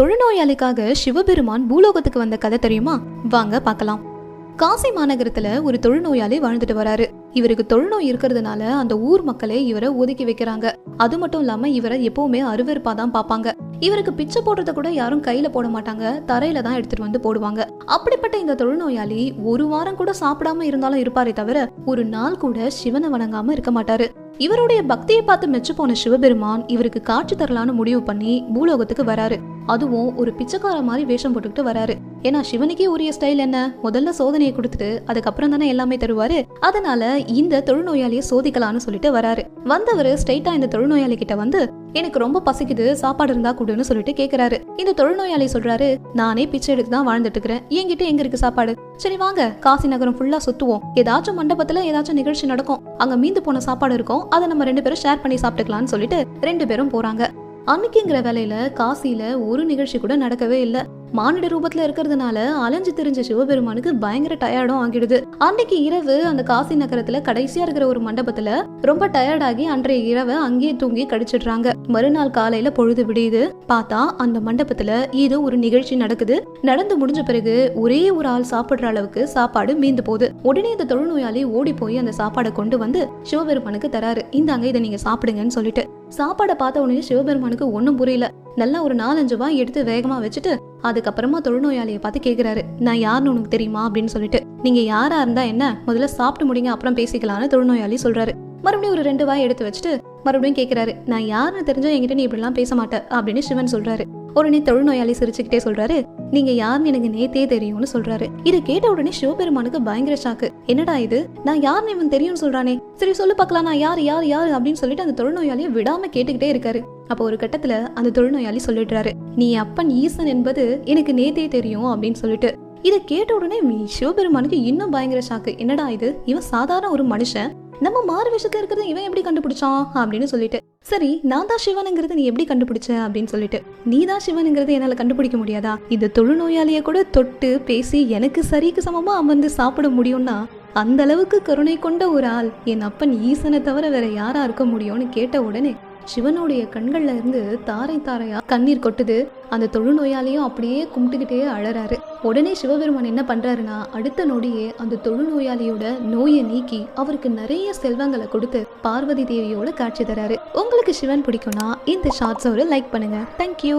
தொழுநோயாளிக்காக சிவபெருமான் பூலோகத்துக்கு வந்த கதை தெரியுமா? வாங்க பார்க்கலாம். காசி மாநகரத்துல ஒரு தொழுநோயாளி வாழ்ந்துட்டு வராரு. இவருக்கு தொழுநோய் இருக்கிறதுனால அந்த ஊர் மக்களே இவரை ஒதுக்கி வைக்கிறாங்க. அது மட்டும் இல்லாம இவரை எப்பவுமே அருவருப்பா தான் பார்ப்பாங்க. இவருக்கு பிச்சை போடுறத கூட யாரும் கையில போட மாட்டாங்க. தரையில தான் எடுத்துட்டு வந்து போடுவாங்க. அப்படிப்பட்ட இந்த தொழுநோயாளி ஒரு வாரம் கூட சாப்பிடாம இருந்தாலும் இருப்பாரே தவிர ஒரு நாள் கூட சிவனை வணங்காம இருக்க மாட்டாரு. இவருடைய பக்தியை பார்த்து மெச்சு போன சிவபெருமான் இவருக்கு காட்சி தரலான்னு முடிவு பண்ணி பூலோகத்துக்கு வராரு. அதுவும் ஒரு பிச்சைக்கார மாதிரி வேஷம் போட்டுக்கிட்டு வராரு. ஏன்னா சிவனுக்கே உரிய ஸ்டைல் என்ன? முதல்ல சோதனையை கொடுத்துட்டு அதுக்கப்புறம் தானே எல்லாமே தருவாரு? அதனால இந்த தொழுநோயாளியை சோதிக்கலாம்னு சொல்லிட்டு வராரு. வந்தவர் ஸ்ட்ரைட்டா இந்த தொழுநோயாளி கிட்ட வந்து எனக்கு ரொம்ப பசிக்குது சாப்பாடு இருந்தா கொடுன்னு சொல்லிட்டு கேக்குறாரு. இந்த தொழுநோயாளி சொல்றாரு நானே பிச்சை எடுத்து தான் வாழ்ந்துட்டு இருக்கிறேன். என்கிட்ட எங்க இருக்கு சாப்பாடு? சரி வாங்க. காசி நகரம் ஃபுல்லா சுத்துவோம். ஏதாச்சும் மண்டபத்துல ஏதாச்சும் நிகழ்ச்சி நடக்கும். அங்க மீந்து போன சாப்பாடு இருக்கும். அதை நம்ம ரெண்டு பேரும் ஷேர் பண்ணி சாப்பிட்டுக்கலாம்னு சொல்லிட்டு ரெண்டு பேரும் போறாங்க. அன்னைக்குங்கிற வேலையில காசியில ஒரு நிகழ்ச்சி கூட நடக்கவே இல்ல. மானிட ரூபத்துல இருக்கிறதுனால அலைஞ்சு தெரிஞ்ச சிவபெருமானுக்கு பயங்கர டயர்டும் ஆகிடுது. அன்னைக்கு இரவு அந்த காசி நகரத்துல கடைசியா இருக்கிற ஒரு மண்டபத்துல ரொம்ப டயர்டாகி அன்றைய இரவை அங்கேயே தூங்கி கடிச்சிடுறாங்க. மறுநாள் காலையில பொழுது விடியுது. பார்த்தா அந்த மண்டபத்துல ஏதோ ஒரு நிகழ்ச்சி நடக்குது. நடந்து முடிஞ்ச பிறகு ஒரே ஒரு ஆள் சாப்பிடுற அளவுக்கு சாப்பாடு மீந்து போகுது. உடனே இந்த தொழுநோயாளி ஓடி போய் அந்த சாப்பாடை கொண்டு வந்து சிவபெருமானுக்கு தராரு. இந்தாங்க இதை நீங்க சாப்பிடுங்கன்னு சொல்லிட்டு. சாப்பாடை பார்த்த உடனே சிவபெருமானுக்கு ஒன்றும் புரியல. நல்லா ஒரு நாலஞ்சு ரூபாய் எடுத்து வேகமாக வச்சுட்டு அதுக்கப்புறமா தொழுநோயாளியை பார்த்து கேட்குறாரு நான் யாருன்னு உனக்கு தெரியுமா? அப்படின்னு சொல்லிட்டு. நீங்கள் யாராக இருந்தால் என்ன? முதல்ல சாப்பிட்டு முடிங்க அப்புறம் பேசிக்கலாம்னு தொழுநோயாளி சொல்கிறாரு மறுபடியும் ஒரு ரெண்டு வாய் எடுத்து வச்சுட்டு மறுபடியும் கேட்குறாரு நான் யாருன்னு தெரிஞ்சா என்கிட்ட நீ இப்படிலாம் பேச மாட்டேன் அப்படின்னு சிவன் சொல்கிறாரு உடனே தொழுநோயாளி சிரிச்சுக்கிட்டே சொல்கிறாரு நீங்க யாருன்னு எனக்கு நேத்தே தெரியும்னு சொல்றாரு. இதை கேட்ட உடனே சிவபெருமானுக்கு பயங்கர ஷாக்கு என்னடா இது? நான் யாருன்னு இவன் தெரியும்னு சொல்றானே. சரி சொல்லு பார்க்கலாம். நான் யார் யார் யார் அப்படின்னு சொல்லிட்டு அந்த தொழுநோயாளியை விடாம கேட்டுக்கிட்டே இருக்காரு. அப்போ ஒரு கட்டத்துல அந்த தொழுநோயாளி சொல்லிடுறாரு நீ அப்பன் ஈசன் என்பது எனக்கு நேத்தே தெரியும் அப்படின்னு சொல்லிட்டு. இதை கேட்ட உடனே சிவபெருமானுக்கு இன்னும் பயங்கர ஷாக்கு என்னடா இது? இவன் சாதாரண ஒரு மனுஷன். நம்ம மாறு விஷயத்துல இருக்கிறத இவன் எப்படி கண்டுபிடிச்சான்? அப்படின்னு சொல்லிட்டு. சரி நான் தான் சிவனுங்கிறது நீ எப்படி கண்டுபிடிச்ச அப்படின்னு சொல்லிட்டு. நீ தான் சிவனுங்கிறது என்னால் கண்டுபிடிக்க முடியாதா? இந்த தொழுநோயாளியை கூட தொட்டு பேசி எனக்கு சரிக்கு சமமாக அமர்ந்து சாப்பிட முடியும்னா அந்த அளவுக்கு கருணை கொண்ட ஒரு ஆள் என் அப்பன் ஈசனை தவிர வேற யாரா இருக்க முடியும்னு கேட்ட உடனே சிவனுடைய கண்கள்ல இருந்து தாரை தாரையா கண்ணீர் கொட்டுது. அந்த தொழுநோயாளியும் அப்படியே கும்பிட்டுக்கிட்டே அழறாரு. உடனே சிவபெருமான் என்ன பண்றாருன்னா அடுத்த நொடியே அந்த தொழுநோயாளியோட நோயை நீக்கி அவருக்கு நிறைய செல்வங்களை கொடுத்து பார்வதி தேவியோட காட்சி தராரு. உங்களுக்கு சிவன் பிடிக்கும்னா இந்த ஷார்ட்ஸை ஒரு லைக் பண்ணுங்க. தேங்க்யூ